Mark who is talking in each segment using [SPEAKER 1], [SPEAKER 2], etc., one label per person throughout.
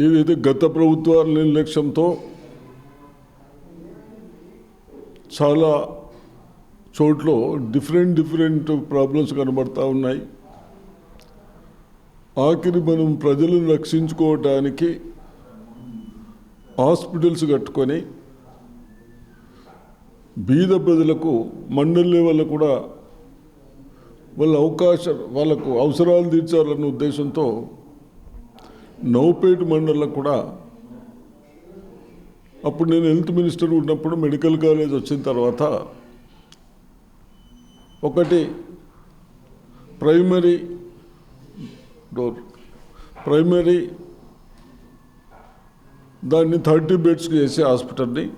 [SPEAKER 1] ఏదైతే గత ప్రభుత్వాల నిర్లక్ష్యంతో చాలా చోట్ల డిఫరెంట్ డిఫరెంట్ ప్రాబ్లమ్స్ కనబడతా ఉన్నాయి. ఆఖరి మనం ప్రజలను రక్షించుకోవటానికి హాస్పిటల్స్ కట్టుకొని బీద ప్రజలకు మండల లెవెల్లో కూడా వాళ్ళ అవకాశం వాళ్ళకు అవసరాలు తీర్చాలన్న ఉద్దేశంతో నౌపేట మండలం కూడా. అప్పుడు నేను హెల్త్ మినిస్టర్ ఉన్నప్పుడు మెడికల్ కాలేజ్ వచ్చిన తర్వాత ఒకటి ప్రైమరీ డోర్ ప్రైమరీ దాన్ని థర్టీ బెడ్స్ చేసే హాస్పిటల్ని.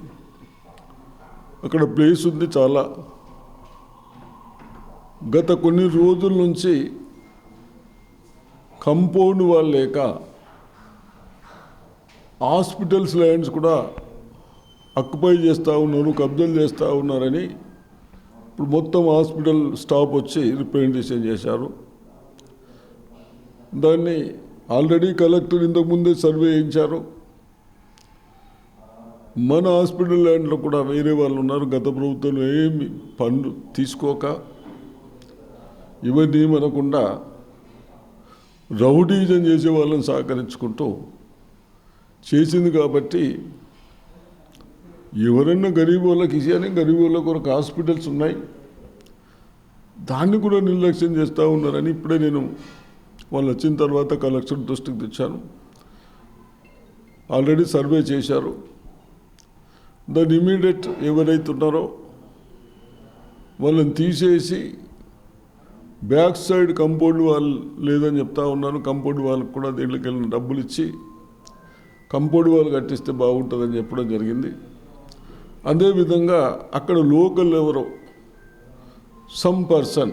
[SPEAKER 1] అక్కడ ప్లేస్ ఉంది చాలా. గత కొన్ని రోజుల నుంచి కంపౌండ్ వాళ్ళు లేక హాస్పిటల్స్ ల్యాండ్స్ కూడా అక్యుపై చేస్తూ ఉన్నారు కబ్జాలు చేస్తూ ఉన్నారని ఇప్పుడు మొత్తం హాస్పిటల్ స్టాఫ్ వచ్చి రిప్రజెంటేషన్ చేశారు. దాన్ని ఆల్రెడీ కలెక్టర్ ఇంతకుముందే సర్వే చేయించారు. మన హాస్పిటల్ ల్యాండ్లో కూడా వేరే వాళ్ళు ఉన్నారు. గత ప్రభుత్వం ఏమి పనులు తీసుకోక ఇవన్నీ మనకుండా రౌడీజం చేసే వాళ్ళని సహకరించుకుంటూ చేసింది కాబట్టి ఎవరన్నా గరీబ్ వాళ్ళకి ఇచ్చాని గరీబ్ వాళ్ళకి కొరకు హాస్పిటల్స్ ఉన్నాయి. దాన్ని కూడా నిర్లక్ష్యం చేస్తూ ఉన్నారని ఇప్పుడే నేను వాళ్ళు వచ్చిన తర్వాత కలెక్టర్ దృష్టికి తెచ్చాను. ఆల్రెడీ సర్వే చేశారు. దాని ఇమీడియట్ ఎవరైతే ఉన్నారో వాళ్ళని తీసేసి బ్యాక్ సైడ్ కంపౌండ్ వాళ్ళు లేదని చెప్తా ఉన్నాను. కంపౌండ్ వాళ్ళకి కూడా దీంట్లోకి వెళ్ళిన డబ్బులు ఇచ్చి కంపౌండ్ వాళ్ళు కట్టిస్తే బాగుంటుందని చెప్పడం జరిగింది. అదేవిధంగా అక్కడ లోకల్ ఎవరో సమ్ పర్సన్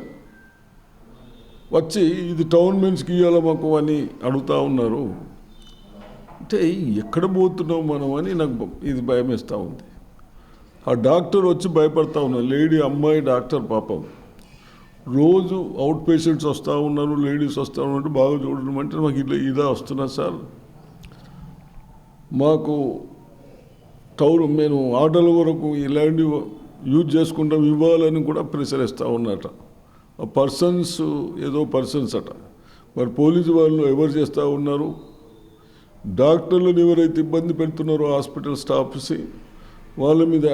[SPEAKER 1] వచ్చి ఇది టౌన్ మెన్స్కి ఇవ్వాలి మాకు అని అడుగుతూ ఉన్నారు. అంటే ఎక్కడ పోతున్నాం మనం అని నాకు ఇది భయం వేస్తూ ఉంది. ఆ డాక్టర్ వచ్చి భయపడతా ఉన్నారు. లేడీ అమ్మాయి డాక్టర్ పాపం. రోజు అవుట్ పేషెంట్స్ వస్తూ ఉన్నారు లేడీస్ వస్తూ ఉన్నారు బాగా చూడడం అంటే మాకు ఇలా ఇదా వస్తున్నా సార్. మాకు టౌన్ మేము ఆటల వరకు ఇలాంటి యూజ్ చేసుకుంటాం ఇవ్వాలని కూడా ప్రెషర్ ఇస్తూ ఉన్నట ఆ పర్సన్స్ ఏదో పర్సన్స్ అట. మరి పోలీసు వాళ్ళు ఎవరు చేస్తూ ఉన్నారు? డాక్టర్లను ఎవరైతే ఇబ్బంది పెడుతున్నారో హాస్పిటల్ స్టాఫ్స్ వాళ్ళ మీద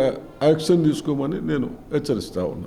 [SPEAKER 1] యాక్షన్ తీసుకోమని నేను హెచ్చరిస్తూ ఉన్నాను